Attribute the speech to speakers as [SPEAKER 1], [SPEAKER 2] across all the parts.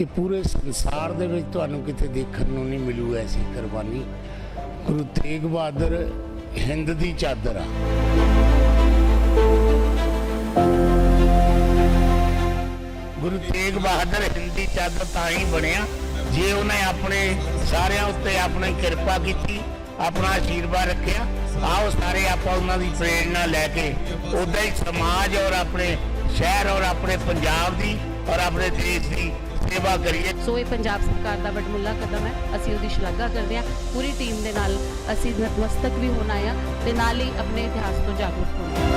[SPEAKER 1] ਇਹ ਪੂਰੇ ਸੰਸਾਰ ਦੇ ਵਿੱਚ ਤੁਹਾਨੂੰ ਕਿਤੇ ਦੇਖਣ ਨੂੰ ਨਹੀਂ ਮਿਲੂ ਐਸੀ ਕੁਰਬਾਨੀ। ਗੁਰੂ ਤੇਗ ਬਹਾਦਰ ਹਿੰਦ ਦੀ ਚਾਦਰ ਆ। ਗੁਰੂ ਤੇਗ ਬਹਾਦਰ ਹਿੰਦੀ ਚਾਦਰ ਤਾਂ ਹੀ ਬਣਿਆ, ਜੇ ਉਹਨੇ ਆਪਣੇ ਸਾਰਿਆਂ ਉੱਤੇ ਆਪਣੀ ਕਿਰਪਾ ਕੀਤੀ, ਆਪਣਾ ਆਸ਼ੀਰਵਾਦ ਰੱਖਿਆ, ਆਓ ਸਾਰੇ ਆਪਾਂ ਉਹਨਾਂ ਦੀ ਪ੍ਰੇਰਣਾ ਲੈ ਕੇ ਉਦਾਂ ਹੀ ਸਮਾਜ ਔਰ ਆਪਣੇ ਸ਼ਹਿਰ ਔਰ ਆਪਣੇ ਪੰਜਾਬ ਦੀ ਔਰ ਆਪਣੇ ਦੇਸ਼ ਦੀ ਸੇਵਾ ਕਰੀਏ।
[SPEAKER 2] ਸੋ ਇਹ ਪੰਜਾਬ ਸਰਕਾਰ ਦਾ ਵੱਡਮੁੱਲਾ ਕਦਮ ਹੈ। ਅਸੀਂ ਉਹਦੀ ਸ਼ਲਾਘਾ ਕਰਦੇ ਹਾਂ। ਪੂਰੀ ਟੀਮ ਦੇ ਨਾਲ ਅਸੀਂ ਨਤਮਸਤਕ ਵੀ ਹੋਣਾ ਆ ਤੇ ਨਾਲ ਹੀ ਆਪਣੇ ਇਤਿਹਾਸ ਤੋਂ ਜਾਗਰੂਕ ਹੋਣਾ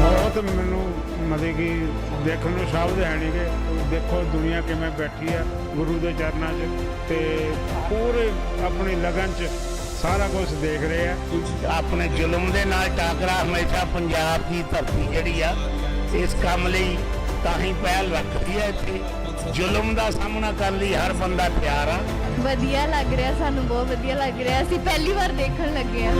[SPEAKER 3] ਬਹੁਤ ਮੈਨੂੰ ਮਤਲਬ ਕਿ ਦੇਖਣ ਨੂੰ ਸ਼ਬਦ ਹੈ ਨਹੀਂ ਕਿ ਦੇਖੋ ਦੁਨੀਆ ਕਿਵੇਂ ਬੈਠੀ ਹੈ ਗੁਰੂ ਦੇ ਚਰਨਾਂ 'ਚ ਤੇ ਪੂਰੇ ਆਪਣੀ ਲਗਨ 'ਚ ਸਾਰਾ ਕੁਝ ਦੇਖ ਰਹੇ ਆ।
[SPEAKER 1] ਆਪਣੇ ਜ਼ੁਲਮ ਦੇ ਨਾਲ ਟਾਕਰਾ ਹਮੇਸ਼ਾ ਪੰਜਾਬ ਦੀ ਧਰਤੀ ਜਿਹੜੀ ਆ ਇਸ ਕੰਮ ਲਈ ਤਾਂ ਹੀ ਪਹਿਲ ਰੱਖਦੀ ਹੈ ਇੱਥੇ। ਜ਼ੁਲਮ ਦਾ ਸਾਹਮਣਾ ਕਰਨ ਲਈ ਹਰ ਬੰਦਾ ਤਿਆਰ ਆ।
[SPEAKER 4] ਵਧੀਆ ਲੱਗ ਰਿਹਾ ਸਾਨੂੰ ਬਹੁਤ ਵਧੀਆ ਲੱਗ ਰਿਹਾ। ਅਸੀਂ ਪਹਿਲੀ ਵਾਰ ਦੇਖਣ ਲੱਗੇ ਹਾਂ।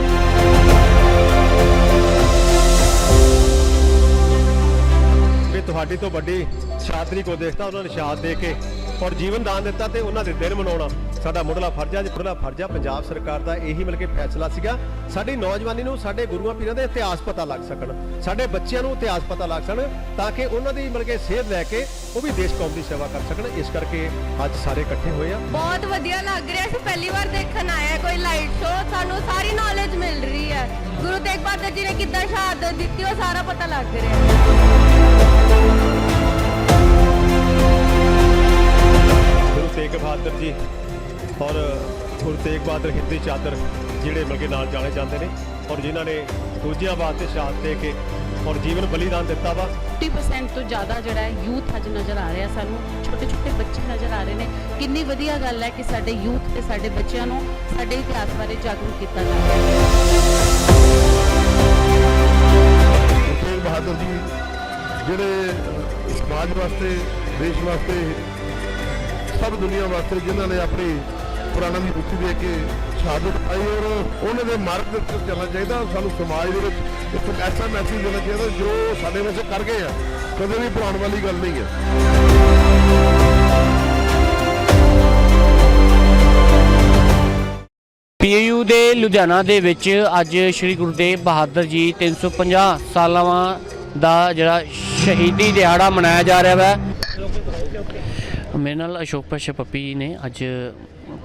[SPEAKER 5] ਵੀ ਤੁਹਾਡੀ ਤੋਂ ਵੱਡੀ ਸ਼ਾਦਰੀ ਕੋ ਦੇਖਦਾ ਉਹਨਾਂ ਨੇ ਸ਼ਾਦ ਦੇ ਕੇ ਔਰ ਜੀਵਨ ਦਾਨ ਦਿੱਤਾ ਤੇ ਉਹਨਾਂ ਦੇ ਦਿਨ ਮਨਾਉਣਾ। ਸਾਡਾ ਮੁੱਢਲਾ ਫਰਜ਼ ਆ ਜੀ ਮੁੱਢਲਾ ਫਰਜ਼ ਆ ਪੰਜਾਬ ਸਰਕਾਰ ਦਾ ਇਹੀ ਮਿਲ ਕੇ ਫੈਸਲਾ ਸੀਗਾ ਸਾਡੀ ਨੌਜਵਾਨੀ ਨੂੰ ਸਾਡੇ ਗੁਰੂਆਂ ਪੀਰਾਂ ਦੇ ਇਤਿਹਾਸ ਪਤਾ ਲੱਗ ਸਕਣ ਸਾਡੇ ਬੱਚਿਆਂ ਨੂੰ ਇਤਿਹਾਸ ਪਤਾ ਲੱਗ ਸਕਣ ਤਾਂ ਕਿ ਉਹਨਾਂ ਦੀ ਮਿਲ ਕੇ ਸੇਧ ਲੈ ਕੇ ਉਹ ਵੀ ਦੇਸ਼ ਕੌਮ ਦੀ ਸੇਵਾ ਕਰ ਸਕਣ ਇਸ ਕਰਕੇ ਅੱਜ ਸਾਰੇ ਇਕੱਠੇ ਹੋਏ ਆ।
[SPEAKER 4] ਬਹੁਤ ਵਧੀਆ ਲੱਗ ਰਿਹਾ ਅਸੀਂ ਪਹਿਲੀ ਵਾਰ ਦੇਖਣ ਹਾਂ ਕੋਈ ਲਾਈਟ ਸ਼ੋਅ ਸਾਨੂੰ ਸਾਰੀ ਨੌਲੇਜ ਮਿਲ ਰਹੀ ਹੈ। ਗੁਰੂ ਤੇਗ ਬਹਾਦਰ ਜੀ ਨੇ ਕਿੱਦਾਂ ਸ਼ਹਾਦਤ ਦਿੱਤੀ ਉਹ ਸਾਰਾ ਪਤਾ ਲੱਗ ਰਿਹਾ
[SPEAKER 5] ਗੁਰੂ ਤੇਗ ਬਹਾਦਰ ਜੀ ਔਰ ਗੁਰੂ ਤੇਗ ਬਹਾਦਰ ਹਿੰਦੀ ਚਾਦਰ ਜਿਹੜੇ ਮਿਲ ਕੇ ਨਾਲ ਜਾਣੇ ਜਾਂਦੇ ਨੇ ਔਰ ਜਿਨ੍ਹਾਂ ਨੇ ਦੂਜਿਆਂ ਵਾਸਤੇ ਸ਼ਹਾਦਤ ਦੇ ਕੇ ਔਰ ਜੀਵਨ ਬਲੀਦਾਨ ਦਿੱਤਾ ਵਾ।
[SPEAKER 2] 50% ਤੋਂ ਜ਼ਿਆਦਾ ਜਿਹੜਾ ਹੈ ਯੂਥ ਅੱਜ ਨਜ਼ਰ ਆ ਰਿਹਾ ਸਾਨੂੰ। ਛੋਟੇ ਛੋਟੇ ਬੱਚੇ ਨਜ਼ਰ ਆ ਰਹੇ ਨੇ। ਕਿੰਨੀ ਵਧੀਆ ਗੱਲ ਹੈ ਕਿ ਸਾਡੇ ਯੂਥ ਤੇ ਸਾਡੇ ਬੱਚਿਆਂ ਨੂੰ ਸਾਡੇ ਇਤਿਹਾਸ ਬਾਰੇ ਜਾਗਰੂਕ ਕੀਤਾ ਜਾ ਰਿਹਾ ਹੈ।
[SPEAKER 6] ਤੇਗ ਬਹਾਦਰ ਜੀ ਜਿਹੜੇ ਸਮਾਜ ਵਾਸਤੇ ਦੇਸ਼ ਵਾਸਤੇ ਸਭ ਦੁਨੀਆ ਵਾਸਤੇ ਜਿਨ੍ਹਾਂ ਨੇ ਆਪਣੀ ਪੁਰਾਣਾ ਦੀ ਮੁਕਤੀ ਦੇ ਕੇ ਸ਼ਹਾਦਤ ਪਾਈ ਔਰ ਉਹਨਾਂ ਦੇ ਮਾਰਗ ਦੇ ਚੱਲਣਾ ਚਾਹੀਦਾ। ਸਾਨੂੰ ਸਮਾਜ ਦੇ ਵਿੱਚ ਇੱਕ ਐਸਾ ਮੈਸੇਜ ਦੇਣਾ ਚਾਹੀਦਾ ਜੋ ਸਾਡੇ ਵਾਸਤੇ ਕਰ ਗਏ ਆ। ਕਦੇ ਵੀ ਭੁਲਾਉਣ ਵਾਲੀ ਗੱਲ ਨਹੀਂ ਹੈ।
[SPEAKER 7] ਪੀਯੂ ਦੇ ਲੁਧਿਆਣਾ ਦੇ ਵਿੱਚ ਅੱਜ ਸ੍ਰੀ ਗੁਰੂ ਤੇਗ ਬਹਾਦਰ ਜੀ 350 ਸਾਲਾਂ ਦਾ ਜਿਹੜਾ ਸ਼ਹੀਦੀ ਦਿਹਾੜਾ ਮਨਾਇਆ ਜਾ ਰਿਹਾ ਹੈ ਮੇਰੇ ਨਾਲ ਅਸ਼ੋਕ ਪਾਸ਼ਾ ਪੱਪੀ ਜੀ ਨੇ ਅੱਜ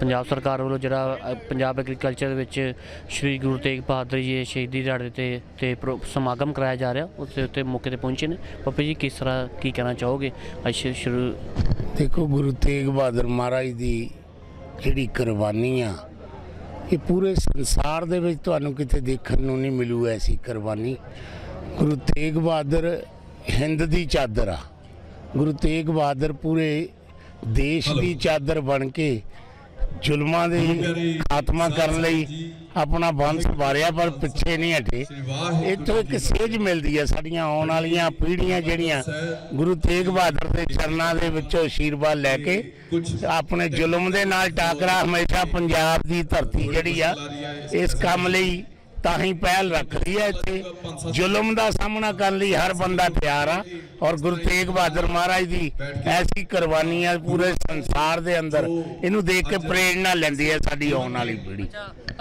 [SPEAKER 7] ਪੰਜਾਬ ਸਰਕਾਰ ਵੱਲੋਂ ਜਿਹੜਾ ਅ, ਪੰਜਾਬ ਐਗਰੀਕਲਚਰ ਵਿੱਚ ਸ੍ਰੀ ਗੁਰੂ ਤੇਗ ਬਹਾਦਰ ਜੀ ਦੇ ਸ਼ਹੀਦੀ ਦਿਹਾੜੇ ਤੇ ਤੇ ਪ੍ਰੋ- ਸਮਾਗਮ ਕਰਾਇਆ ਜਾ ਰਿਹਾ। ਉਸ ਦੇ ਉੱਤੇ ਮੌਕੇ ਤੇ ਪਹੁੰਚੇ ਨੇ। ਪੱਪੀ ਜੀ ਕਿਸ ਤਰ੍ਹਾਂ ਕੀ ਕਹਿਣਾ ਚਾਹੋਗੇ? ਅੱਜ ਸ਼ੁ- ਸ਼ੁਰੂ
[SPEAKER 1] ਦੇਖੋ ਗੁਰੂ ਤੇਗ ਬਹਾਦਰ ਮਹਾਰਾਜ ਦੀ ਜਿਹੜੀ ਕੁਰਬਾਨੀ ਆ ਇਹ ਪੂਰੇ ਸੰਸਾਰ ਦੇ ਵਿੱਚ ਤੁਹਾਨੂੰ ਕਿਤੇ ਦੇਖਣ ਨੂੰ ਨਹੀਂ ਮਿਲੂ ਐਸੀ ਕੁਰਬਾਨੀ। ਗੁਰੂ ਤੇਗ ਬਹਾਦਰ ਹਿੰਦ ਦੀ ਚਾਦਰ ਆ। ਗੁਰੂ ਤੇਗ ਬਹਾਦਰ ਪੂਰੇ ਦੇਸ਼ ਦੀ ਚਾਦਰ ਬਣ ਕੇ ਜ਼ੁਲਮਾਂ ਦੇ ਖਾਤਮਾ ਕਰਨ ਲਈ ਆਪਣਾ ਬੰਦ ਵਾਰਿਆ ਪਰ ਪਿੱਛੇ ਨਹੀਂ ਹਟੇ। ਇੱਥੋਂ ਇੱਕ ਸੇਧ ਮਿਲਦੀ ਹੈ ਸਾਡੀਆਂ ਆਉਣ ਵਾਲੀਆਂ ਪੀੜ੍ਹੀਆਂ ਜਿਹੜੀਆਂ ਗੁਰੂ ਤੇਗ ਬਹਾਦਰ ਦੇ ਚਰਨਾਂ ਦੇ ਵਿੱਚੋਂ ਆਸ਼ੀਰਵਾਦ ਲੈ ਕੇ ਆਪਣੇ ਜ਼ੁਲਮ ਦੇ ਨਾਲ ਟਾਕਰਾ ਹਮੇਸ਼ਾ ਪੰਜਾਬ ਦੀ ਧਰਤੀ ਜਿਹੜੀ ਆ ਇਸ ਕੰਮ ਲਈ ਤਾਂ ਹੀ ਪਹਿਲ ਰੱਖਦੀ ਹੈ ਇੱਥੇ। ਜ਼ੁਲਮ ਦਾ ਸਾਹਮਣਾ ਕਰਨ ਲਈ ਹਰ ਬੰਦਾ ਤਿਆਰ ਆ। ਔਰ ਗੁਰੂ ਤੇਗ ਬਹਾਦਰ ਮਹਾਰਾਜ ਦੀ ਐਸੀ ਕੁਰਬਾਨੀ ਆ ਪੂਰੇ ਸੰਸਾਰ ਦੇ ਅੰਦਰ। ਇਹਨੂੰ ਦੇਖ ਕੇ ਪ੍ਰੇਰਣਾ ਲੈਂਦੀ ਹੈ ਸਾਡੀ ਆਉਣ ਵਾਲੀ ਪੀੜ੍ਹੀ।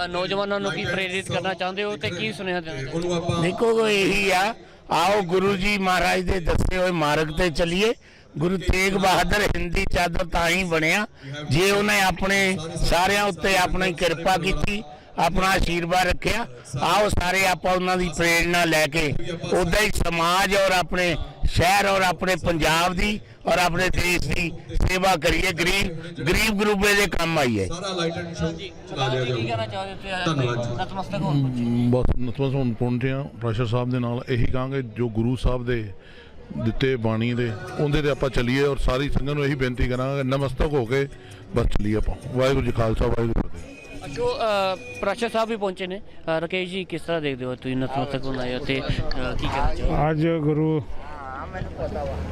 [SPEAKER 7] ਨੌਜਵਾਨਾਂ ਨੂੰ ਕੀ ਪ੍ਰੇਰਿਤ ਕਰਨਾ ਚਾਹੁੰਦੇ ਹੋ ਤੇ ਕੀ ਸੁਨੇਹਾ ਦੇਣਾ
[SPEAKER 1] ਦੇਖੋ ਇਹੀ ਆ। ਆਓ ਗੁਰੂ ਜੀ ਮਹਾਰਾਜ ਦੇ ਦੱਸੇ ਹੋਏ ਮਾਰਗ ਤੇ ਚੱਲੀਏ। ਗੁਰੂ ਤੇਗ ਬਹਾਦਰ ਹਿੰਦੀ ਚਾਦਰ ਤਾਂ ਹੀ ਬਣਿਆ। ਜੇ ਉਹਨੇ ਆਪਣੇ ਸਾਰਿਆਂ ਉੱਤੇ ਆਪਣੀ ਕਿਰਪਾ ਕੀਤੀ ਆਪਣਾ ਆਸ਼ੀਰਵਾਦ ਰੱਖਿਆ। ਆਓ ਸਾਰੇ ਆਪਾਂ ਉਹਨਾਂ ਦੀ ਪ੍ਰੇਰਣਾ ਲੈ ਕੇ ਉਦਾਂ ਹੀ ਸਮਾਜ ਔਰ ਆਪਣੇ ਸ਼ਹਿਰ ਔਰ ਆਪਣੇ ਪੰਜਾਬ ਦੀ ਔਰ ਆਪਣੇ ਦੇਸ਼ ਦੀ ਸੇਵਾ ਕਰੀਏ। ਗਰੀਬ ਗਰੀਬ ਗਰੂਬੇ ਦੇ ਕੰਮ ਆਈਏ।
[SPEAKER 8] ਸਾਰਾ ਲਾਈਟ ਐਂਡ ਸ਼ੋ ਚਲਾ ਲਿਆ
[SPEAKER 7] ਕੀ
[SPEAKER 8] ਜਾਊਗਾ।
[SPEAKER 7] ਕਹਿਣਾ ਚਾਹੋਗੇ ਤੁਸੀਂ
[SPEAKER 8] ਧੰਨਵਾਦ ਜੀ।
[SPEAKER 7] ਨਤਮਸਤਕ ਹੋਣ
[SPEAKER 6] ਬਸ ਨਤਮਸਤਕ ਹੋਣ ਪਹੁੰਚੇ ਆ ਪ੍ਰੈਸ਼ਰ ਸਾਹਿਬ ਦੇ ਨਾਲ ਇਹੀ ਕਹਾਂਗੇ ਜੋ ਗੁਰੂ ਸਾਹਿਬ ਦੇ ਦਿੱਤੇ ਬਾਣੀ ਦੇ ਉਹਦੇ ਤੇ ਆਪਾਂ ਚੱਲੀਏ ਔਰ ਸਾਰੀ ਸੰਗਤ ਨੂੰ ਇਹੀ ਬੇਨਤੀ ਕਰਾਂਗੇ ਨਮਸਤਕ ਹੋ ਕੇ ਬਸ ਚੱਲੀਏ ਆਪਾਂ। ਵਾਹਿਗੁਰੂ ਜੀ ਖਾਲਸਾ ਵਾਹਿਗੁਰੂ ਜੀ ਕੀ ਫਤਿਹ
[SPEAKER 7] ਜੋ ਪ੍ਰਸ਼ਾ ਸਾਹਿਬ ਵੀ ਪਹੁੰਚੇ ਨੇ। ਅ, ਰਾਕੇਸ਼ ਜੀ ਕਿਸ ਤਰ੍ਹਾਂ ਦੇਖਦੇ ਹੋ ਤੁਸੀਂ ਨਤਮਸਤਕ ਹੋਣ ਆਏ ਹੋ ਤੇ ਅ, ਕੀ ਕਹਿਣਾ ਚਾਹੋਗੇ?
[SPEAKER 3] ਅੱਜ ਗੁਰੂ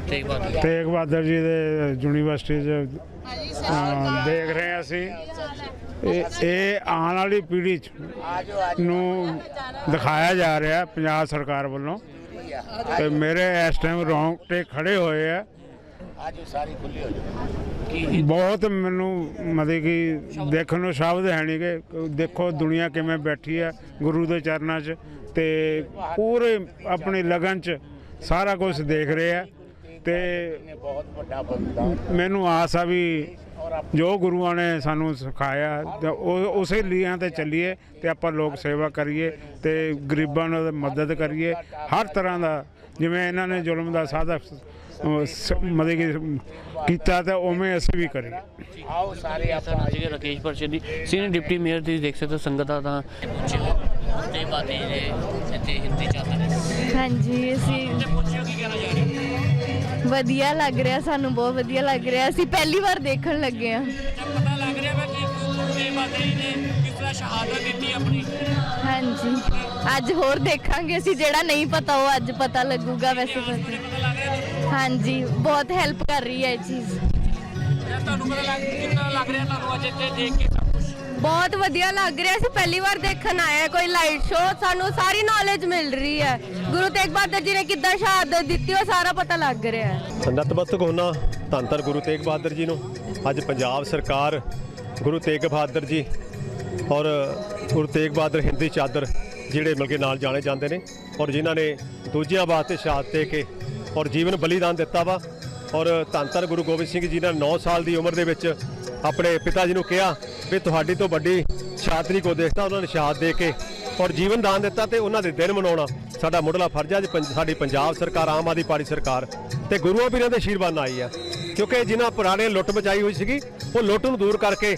[SPEAKER 7] ਤੇਗ ਬਹਾਦਰ।
[SPEAKER 3] ਤੇਗ ਬਹਾਦਰ ਜੀ ਦੇ ਯੂਨੀਵਰਸਿਟੀ 'ਚ ਅ, ਦੇਖ ਰਹੇ ਹਾਂ ਅਸੀਂ। ਇਹ ਇਹ ਆਉਣ ਵਾਲੀ ਪੀੜ੍ਹੀ 'ਚ ਨੂੰ ਦਿਖਾਇਆ ਜਾ ਰਿਹਾ ਪੰਜਾਬ ਸਰਕਾਰ ਵੱਲੋਂ। ਤੇ ਮੇਰੇ ਇਸ ਟਾਈਮ ਰੌਂਗਟੇ ਖੜੇ ਹੋਏ ਆ।
[SPEAKER 1] ਅੱਜ ਸਾਰੀ ਖੁੱਲੀ ਹੋ ਜਾਊ
[SPEAKER 3] ਬਹੁਤ ਮੈਨੂੰ ਮਤਲਬ ਕਿ ਦੇਖਣ ਨੂੰ ਸ਼ਬਦ ਹੈ ਨਹੀਂ ਕਿ ਦੇਖੋ ਦੁਨੀਆ ਕਿਵੇਂ ਬੈਠੀ ਆ ਗੁਰੂ ਦੇ ਚਰਨਾਂ 'ਚ ਤੇ ਪੂਰੇ ਆਪਣੀ ਲਗਨ 'ਚ ਸਾਰਾ ਕੁਝ ਦੇਖ ਰਹੇ ਆ। ਤੇ ਮੈਨੂੰ ਆਸ ਆ ਵੀ ਜੋ ਗੁਰੂਆਂ ਨੇ ਸਾਨੂੰ ਸਿਖਾਇਆ ਉਸੇ ਲੀਆਂ ਤੇ ਚੱਲੀਏ ਤੇ ਆਪਾਂ ਲੋਕ ਸੇਵਾ ਕਰੀਏ ਤੇ ਗਰੀਬਾਂ ਨੂੰ ਮਦਦ ਕਰੀਏ। ਹਰ ਤਰ੍ਹਾਂ ਦਾ ਜਿਵੇਂ ਇਹਨਾਂ ਨੇ ਜ਼ੁਲਮ ਦਾ ਸਾਦਾ ਅਹ, ਸ- ਮਤਲਬ ਕਿ ਕੀਤਾ ਤੇ ਉਵੇਂ ਅਸੀਂ ਵੀ ਕਰੀਏ
[SPEAKER 1] ਆਓ ਸਾਰੇ ਆਪਾਂ
[SPEAKER 7] ਸੀਗੇ Rakesh Parshad senior deputy mayor ਤੁਸੀਂ ਦੇਖ ਸਕਦੇ ਹੋ ਸੰਗਤਾਂ ਤਾਂ ਪੁੱਛੇ ਤੇ ਬਾਤੇ ਨੇ ਇੱਥੇ ਹਿੰਦੀ ਚੱਲਦੇ
[SPEAKER 4] ਹਾਂਜੀ ਅਸੀਂ
[SPEAKER 7] ਪੁੱਛਿਓ ਕੀ ਕਹਿਣਾ ਜਾ ਰਿਹਾ
[SPEAKER 4] ਵਧੀਆ ਲੱਗ ਰਿਹਾ ਸਾਨੂੰ ਬਹੁਤ ਵਧੀਆ ਲੱਗ ਰਿਹਾ। ਅਸੀਂ ਪਹਿਲੀ ਵਾਰ ਦੇਖਣ ਲੱਗੇ ਆ
[SPEAKER 7] ਪਤਾ ਲੱਗ ਰਿਹਾ ਵਾ ਕਿ ਤੇ ਬਾਤੇ ਨੇ ਕਿਸ ਤਰ੍ਹਾਂ ਸ਼ਹਾਦਤ ਦਿੱਤੀ ਆਪਣੀ।
[SPEAKER 4] ਹਾਂਜੀ। ਅੱਜ ਹੋਰ ਦੇਖਾਂਗੇ ਅਸੀਂ ਜਿਹੜਾ ਨਹੀਂ ਪਤਾ ਉਹ ਅੱਜ ਪਤਾ ਲੱਗੂਗਾ ਵੈਸੇ
[SPEAKER 7] ਰਿਹਾ
[SPEAKER 4] ਹਾਂਜੀ, ਬਹੁਤ ਹੈਲਪ ਕਰ ਰਹੀ ਹੈ ਇਹ ਚੀਜ਼।
[SPEAKER 7] ਤੁਹਾਨੂੰ ਪਤਾ ਲੱਗ ਕਿੰਨਾ ਲੱਗ ਰਿਹਾ ਤੁਹਾਨੂੰ ਅੱਜ ਇੱਥੇ ਦੇਖ ਕੇ ਸਭ ਕੁਝ
[SPEAKER 4] ਬਹੁਤ ਵਧੀਆ ਲੱਗ ਰਿਹਾ। ਅਸੀਂ ਪਹਿਲੀ ਵਾਰ ਦੇਖਣ ਆਇਆ ਕੋਈ ਲਾਈਟ ਸ਼ੋਅ ਸਾਨੂੰ ਸਾਰੀ ਨੌਲੇਜ ਮਿਲ ਰਹੀ ਹੈ। ਗੁਰੂ ਤੇਗ ਬਹਾਦਰ ਜੀ ਨੇ ਕਿੱਦਾਂ ਸ਼ਹਾਦਤ ਦਿੱਤੀ, ਉਹ ਸਾਰਾ ਪਤਾ ਲੱਗ ਰਿਹਾ ਹੈ।
[SPEAKER 5] ਨਤਮਸਤਕ ਹੋਣਾ ਧੰਨ ਧੰਨ ਗੁਰੂ ਤੇਗ ਬਹਾਦਰ ਜੀ ਨੂੰ। ਅੱਜ ਪੰਜਾਬ ਸਰਕਾਰ ਗੁਰੂ ਤੇਗ ਬਹਾਦਰ ਜੀ ਔਰ ਗੁਰੂ ਤੇਗ ਬਹਾਦਰ ਹਿੰਦੀ ਚਾਦਰ ਜਿਹੜੇ ਮਿਲ ਕੇ ਨਾਲ ਜਾਣੇ ਜਾਂਦੇ ਨੇ ਔਰ ਜਿਨ੍ਹਾਂ ਨੇ ਦੂਜਿਆਂ ਵਾਸਤੇ ਸ਼ਹਾਦਤ ਦੇ ਕੇ ਔਰ ਜੀਵਨ ਬਲੀਦਾਨ ਦਿੱਤਾ ਵਾ। ਔਰ ਧੰਨ ਧੰਨ ਗੁਰੂ ਗੋਬਿੰਦ ਸਿੰਘ ਜੀ ਨੇ 9 ਸਾਲ ਦੀ ਉਮਰ ਦੇ ਵਿੱਚ ਆਪਣੇ ਪਿਤਾ ਜੀ ਨੂੰ ਕਿਹਾ ਵੀ ਤੁਹਾਡੀ ਤੋਂ ਵੱਡੀ ਸ਼ਾਤਰੀ ਕੋ ਦੇਖਦਾ, ਉਹਨਾਂ ਨੇ ਸ਼ਹਾਦਤ ਦੇ ਕੇ ਔਰ ਜੀਵਨ ਦਾਨ ਦਿੱਤਾ ਤੇ ਉਹਨਾਂ ਦੇ ਦਿਨ ਮਨਾਉਣਾ। ਸਾਡਾ ਮੁੱਢਲਾ ਫਰਜ਼ ਹੈ ਅੱਜ ਪੰਜ- ਸਾਡੀ ਪੰਜਾਬ ਸਰਕਾਰ, ਆਮ ਆਦਮੀ ਪਾਰਟੀ ਸਰਕਾਰ ਤੇ ਗੁਰੂਆਂ ਪੀਰਾਂ ਦੇ ਆਸ਼ੀਰਵਾਦ ਨਾਲ ਆਈ ਆ। ਕਿਉਂਕਿ ਜਿਨ੍ਹਾਂ ਪੁਰਾਣੇ ਲੁੱਟ ਬਚਾਈ ਹੋਈ ਸੀਗੀ, ਉਹ ਲੁੱਟ ਨੂੰ ਦੂਰ ਕਰਕੇ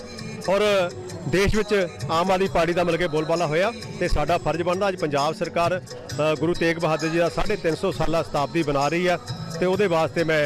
[SPEAKER 5] ਔਰ ਦੇਸ਼ ਵਿੱਚ ਆਮ ਆਦਮੀ ਪਾਰਟੀ ਦਾ ਮਿਲ ਕੇ ਬੋਲਬਾਲਾ ਹੋਇਆ ਤੇ ਸਾਡਾ ਫਰਜ਼ ਬਣਦਾ ਅੱਜ ਪੰਜਾਬ ਸਰਕਾਰ ਗੁਰੂ ਤੇਗ ਬਹਾਦਰ ਜੀ ਦਾ 350 ਸਾਲਾ ਸ਼ਤਾਬਦੀ ਬਣਾ ਰਹੀ ਆ ਤੇ ਉਹਦੇ ਵਾਸਤੇ ਮੈਂ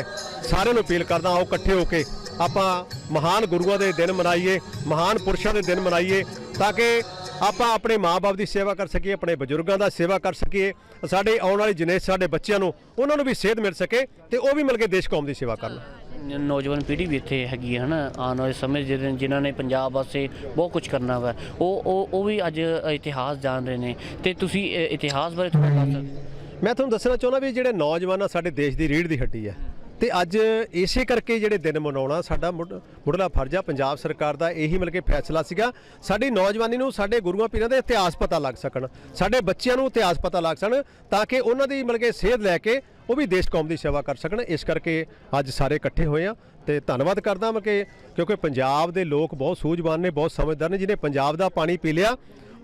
[SPEAKER 5] ਸਾਰਿਆਂ ਨੂੰ ਅਪੀਲ ਕਰਦਾ ਆਓ ਇਕੱਠੇ ਹੋ ਕੇ ਆਪਾਂ ਮਹਾਨ ਗੁਰੂਆਂ ਦੇ ਦਿਨ ਮਨਾਈਏ, ਮਹਾਨ ਪੁਰਸ਼ਾਂ ਦੇ ਦਿਨ ਮਨਾਈਏ ਤਾਂ ਕਿ ਆਪਾਂ ਆਪਣੇ ਮਾਪੇ ਦੀ ਸੇਵਾ ਕਰ ਸਕੀਏ, ਆਪਣੇ ਬਜ਼ੁਰਗਾਂ ਦਾ ਸੇਵਾ ਕਰ ਸਕੀਏ, ਸਾਡੇ ਆਉਣ ਵਾਲੀ ਜਨਰੇਸ਼ਨ ਸਾਡੇ ਬੱਚਿਆਂ ਨੂੰ ਉਹਨਾਂ ਨੂੰ ਵੀ ਸੇਧ ਮਿਲ ਸਕੇ ਤੇ ਉਹ ਵੀ ਮਿਲ ਕੇ ਦੇਸ਼ ਕੌਮ ਦੀ ਸੇਵਾ ਕਰਨ।
[SPEAKER 7] ਨੌਜਵਾਨ ਪੀੜ੍ਹੀ ਵੀ ਇੱਥੇ ਹੈਗੀ ਹੈ, ਹਨਾ? ਆਉਣ ਵਾਲੇ ਸਮੇਂ ਜਿਹੜੇ ਜਿਨ੍ਹਾਂ ਨੇ ਪੰਜਾਬ ਵਾਸਤੇ ਬਹੁਤ ਕੁਝ ਕਰਨਾ ਵਾ, ਉਹ ਉਹ ਉਹ ਵੀ ਅੱਜ ਇਤਿਹਾਸ ਜਾਣ ਰਹੇ ਨੇ। ਤੇ ਤੁਸੀਂ ਇਤਿਹਾਸ ਬਾਰੇ ਥੋੜਾ ਦੱਸ
[SPEAKER 5] ਮੈਂ ਤੁਹਾਨੂੰ ਦੱਸਣਾ ਚਾਹੁੰਦਾ ਵੀ ਜਿਹੜੇ ਨੌਜਵਾਨ ਆ ਸਾਡੇ ਦੇਸ਼ ਦੀ ਰੀੜ੍ਹ ਦੀ ਹੱਡੀ ਹੈ। ਤੇ ਅੱਜ ਇਸੇ ਕਰਕੇ ਜਿਹੜੇ ਦਿਨ ਮਨਾਉਣਾ ਸਾਡਾ ਮੁੱਢਲਾ ਫਰਜ਼ ਆ, ਪੰਜਾਬ ਸਰਕਾਰ ਦਾ ਇਹੀ ਮਿਲ ਕੇ ਫੈਸਲਾ ਸੀਗਾ, ਸਾਡੀ ਨੌਜਵਾਨੀ ਨੂੰ ਸਾਡੇ ਗੁਰੂਆਂ ਪੀਰਾਂ ਦੇ ਇਤਿਹਾਸ ਪਤਾ ਲੱਗ ਸਕਣ, ਸਾਡੇ ਬੱਚਿਆਂ ਨੂੰ ਇਤਿਹਾਸ ਪਤਾ ਲੱਗ ਸਕਣ, ਤਾਂ ਕਿ ਉਹਨਾਂ ਦੀ ਮਿਲ ਕੇ ਸੇਧ ਲੈ ਕੇ ਉਹ ਵੀ ਦੇਸ਼ ਕੌਮ ਦੀ ਸੇਵਾ ਕਰ ਸਕਣ, ਇਸ ਕਰਕੇ ਅੱਜ ਸਾਰੇ ਇਕੱਠੇ ਹੋਏ ਆ, ਤੇ ਧੰਨਵਾਦ ਕਰਦਾ ਮੈਂ ਕਿ ਕਿਉਂਕਿ ਪੰਜਾਬ ਦੇ ਲੋਕ ਬਹੁਤ ਸੂਝਵਾਨ ਨੇ, ਬਹੁਤ ਸਮਝਦਾਰ ਨੇ, ਜਿਹਨੇ ਪੰਜਾਬ ਦਾ ਪਾਣੀ ਪੀ ਲਿਆ,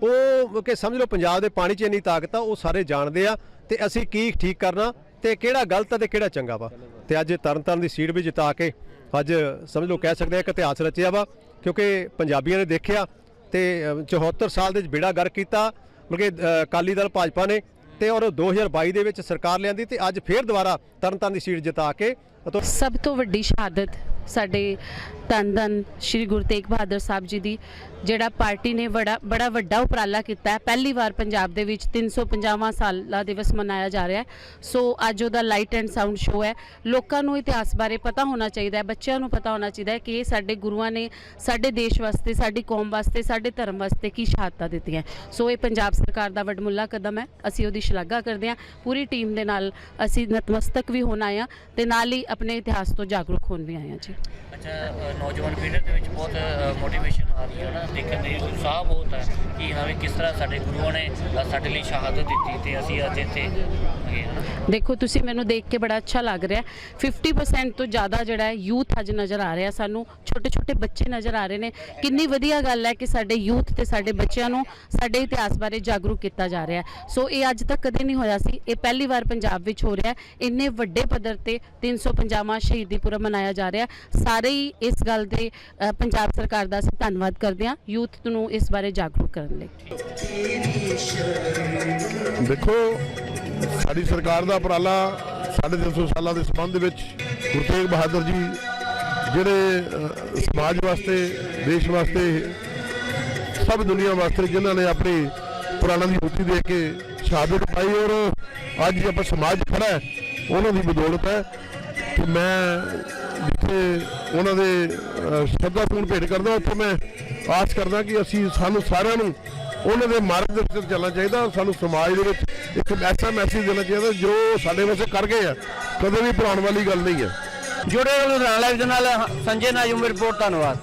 [SPEAKER 5] ਉਹ ਕਿ ਸਮਝ ਲਓ ਪੰਜਾਬ ਦੇ ਪਾਣੀ 'ਚ ਇੰਨੀ ਤਾਕਤ ਆ, ਉਹ ਸਾਰੇ ਜਾਣਦੇ ਆ, ਤੇ ਅਸੀਂ ਕੀ ਠੀਕ ਕਰਨਾ ਤੇ ਕਿਹੜਾ ਗਲਤ ਆ ਤੇ ਕਿਹੜਾ ਚੰਗਾ ਵਾ। ਤੇ ਅੱਜ ਤਰਨਤਾਰਨ ਦੀ ਸੀਟ ਵੀ ਜਿਤਾ ਕੇ ਅੱਜ ਸਮਝ ਲਓ ਕਹਿ ਸਕਦੇ ਆ ਇੱਕ ਇਤਿਹਾਸ ਰਚਿਆ ਵਾ ਕਿਉਂਕਿ ਪੰਜਾਬੀਆਂ ਨੇ ਦੇਖਿਆ ਤੇ ਅ, 74 ਸਾਲ ਦੇ ਵਿੱਚ ਬੇੜਾ ਗਰ ਕੀਤਾ ਮਤਲਬ ਕਿ ਅਕਾਲੀ ਦਲ ਭਾਜਪਾ ਨੇ ਤੇ ਔਰ 2022 ਦੇ ਵਿੱਚ ਸਰਕਾਰ ਲਿਆਂਦੀ ਤੇ ਅੱਜ ਫੇਰ ਦੁਬਾਰਾ ਤਰਨਤਾਰਨ ਦੀ ਸੀਟ ਜਿਤਾ ਕੇ।
[SPEAKER 2] ਸਭ ਤੋਂ ਵੱਡੀ ਸ਼ਹਾਦਤ ਸਾਡੇ ਧੰਨ ਧੰਨ ਸ਼੍ਰੀ ਗੁਰੂ ਤੇਗ ਬਹਾਦਰ ਸਾਹਿਬ ਜੀ ਦੀ, ਜਿਹੜਾ ਪਾਰਟੀ ਨੇ ਬੜਾ ਬੜਾ ਵੱਡਾ ਉਪਰਾਲਾ ਕੀਤਾ ਹੈ। ਪਹਿਲੀ ਵਾਰ ਪੰਜਾਬ ਦੇ ਵਿੱਚ 350ਵਾਂ ਸਾਲਾ ਦਿਵਸ ਮਨਾਇਆ ਜਾ ਰਿਹਾ ਹੈ। ਸੋ ਅੱਜ ਉਹਦਾ ਲਾਈਟ ਐਂਡ ਸਾਊਂਡ ਸ਼ੋਅ ਹੈ। ਲੋਕਾਂ ਨੂੰ ਇਤਿਹਾਸ ਬਾਰੇ ਪਤਾ ਹੋਣਾ ਚਾਹੀਦਾ ਹੈ, ਬੱਚਿਆਂ ਨੂੰ ਪਤਾ ਹੋਣਾ ਚਾਹੀਦਾ ਹੈ ਕਿ ਇਹ ਸਾਡੇ ਗੁਰੂਆਂ ਨੇ ਸਾਡੇ ਦੇਸ਼ ਵਾਸਤੇ, ਸਾਡੀ ਕੌਮ ਵਾਸਤੇ, ਸਾਡੇ ਧਰਮ ਵਾਸਤੇ ਕੀ ਸ਼ਹਾਦਤਾਂ ਦਿੱਤੀਆਂ ਸੋ ਇਹ ਪੰਜਾਬ ਸਰਕਾਰ ਦਾ ਵੱਡਮੁੱਲਾ ਕਦਮ ਹੈ। ਅਸੀਂ ਉਹਦੀ ਸ਼ਲਾਘਾ ਕਰਦੇ ਹਾਂ। ਪੂਰੀ ਟੀਮ ਦੇ ਨਾਲ ਅਸੀਂ ਨਤਮਸਤਕ ਵੀ ਹੋਣ ਆਏ ਹਾਂ ਤੇ ਨਾਲ ਹੀ ਆਪਣੇ ਇਤਿਹਾਸ ਤੋਂ ਜਾਗਰੂਕ ਹੋਣ ਵੀ ਆਏ ਹਾਂ। ਜੀ।
[SPEAKER 7] ਅੱਛਾ ਨੌਜਵਾਨ ਪੀੜ੍ਹੀ ਦੇ ਵਿੱਚ ਬਹੁਤ ਮੋਟੀਵੇਸ਼ਨ ਆ ਰਹੀ ਹੈ ਨਾ ਦੇਖਣ ਦੇ ਉਤਸ਼ਾਹ ਬਹੁਤ ਹੈ ਕਿ ਹਾਂ ਵੀ ਕਿਸ ਤਰ੍ਹਾਂ ਸਾਡੇ ਗੁਰੂਆਂ ਨੇ ਸਾਡੇ ਲਈ ਸ਼ਹਾਦਤ ਦਿੱਤੀ ਤੇ ਅਸੀਂ ਅੱਜ ਇੱਥੇ ਹੈਗੇ ਹਾਂ। ਨਾ
[SPEAKER 2] ਦੇਖੋ ਤੁਸੀਂ ਮੈਨੂੰ ਦੇਖ ਕੇ ਬੜਾ ਅੱਛਾ ਲੱਗ ਰਿਹਾ। ਹੈ। 50% ਤੋਂ ਜ਼ਿਆਦਾ ਜਿਹੜਾ ਹੈ ਯੂਥ ਅੱਜ ਨਜ਼ਰ ਆ ਰਿਹਾ ਸਾਨੂੰ। ਛੋਟੇ ਛੋਟੇ ਬੱਚੇ ਨਜ਼ਰ ਆ ਰਹੇ ਨੇ। ਕਿੰਨੀ ਵਧੀਆ ਗੱਲ ਹੈ ਕਿ ਸਾਡੇ ਯੂਥ ਤੇ ਸਾਡੇ ਬੱਚਿਆਂ ਨੂੰ ਸਾਡੇ ਇਤਿਹਾਸ ਬਾਰੇ ਜਾਗਰੂਕ ਕੀਤਾ ਜਾ ਰਿਹਾ ਹੈ। ਸੋ ਇਹ ਅੱਜ ਤੱਕ ਕਦੇ ਨਹੀਂ ਹੋਇਆ ਸੀ। ਇਹ ਪਹਿਲੀ ਵਾਰ ਪੰਜਾਬ ਵਿੱਚ ਹੋ ਰਿਹਾ ਹੈ। ਇੰਨੇ ਵੱਡੇ ਪੱਧਰ ਤੇ 350ਵਾਂ ਸ਼ਹੀਦੀ ਪੁਰਬ ਮਨਾਇਆ ਜਾ ਰਿਹਾ ਸਾਰੇ ਹੀ ਇਸ ਗੱਲ ਦੇ ਅ, ਪੰਜਾਬ ਸਰਕਾਰ ਦਾ ਅਸੀਂ ਧੰਨਵਾਦ ਕਰਦੇ ਹਾਂ ਯੂਥ ਨੂੰ ਇਸ ਬਾਰੇ ਜਾਗਰੂਕ ਕਰਨ ਲਈ।
[SPEAKER 6] ਦੇਖੋ ਸਾਡੀ ਸਰਕਾਰ ਦਾ ਉਪਰਾਲਾ 350 ਸਾਲਾਂ ਦੇ ਸੰਬੰਧ ਵਿੱਚ ਗੁਰੂ ਤੇਗ ਬਹਾਦਰ ਜੀ ਜਿਹੜੇ ਅ, ਸਮਾਜ ਵਾਸਤੇ ਦੇਸ਼ ਵਾਸਤੇ ਸਭ ਦੁਨੀਆ ਵਾਸਤੇ ਜਿਨ੍ਹਾਂ ਨੇ ਆਪਣੀ ਪੁਰਾਣਾ ਦੀ ਹੁੱਤੀ ਦੇ ਕੇ ਸ਼ਹਾਦਤ ਪਾਈ ਔਰ ਅੱਜ ਜੇ ਆਪਾਂ ਸਮਾਜ ਖੜਾ ਹੈ ਉਹਨਾਂ ਦੀ ਬਦੌਲਤ ਹੈ ਕਿ ਮੈਂ ਜਿੱਥੇ ਉਹਨਾਂ ਦੇ ਅ, ਪੂਰਨ ਭੇਟ ਕਰਦਾ ਉੱਥੇ ਮੈਂ ਆਸ ਕਰਦਾ ਕਿ ਅਸੀਂ ਸਾਨੂੰ ਸਾਰਿਆਂ ਨੂੰ ਉਹਨਾਂ ਦੇ ਮਾਰਗ ਦੇ ਵਿੱਚ ਚੱਲਣਾ ਚਾਹੀਦਾ ਸਾਨੂੰ ਸਮਾਜ ਦੇ ਵਿੱਚ ਇੱਕ ਐਸਾ ਮੈਸੇਜ ਦੇਣਾ ਚਾਹੀਦਾ ਜੋ ਸਾਡੇ ਵਾਸਤੇ ਕਰ ਗਏ ਆ ਕਦੇ ਵੀ ਭੁਲਾਉਣ ਵਾਲੀ ਗੱਲ ਨਹੀਂ ਹੈ।
[SPEAKER 7] ਜੁੜੇ ਰਹੋ ਲੁਧਿਆਣਾ ਲਾਈਵ ਦੇ ਨਾਲ ਸੰਜੇ ਨਾਜੂਮ ਰਿਪੋਰਟ ਧੰਨਵਾਦ।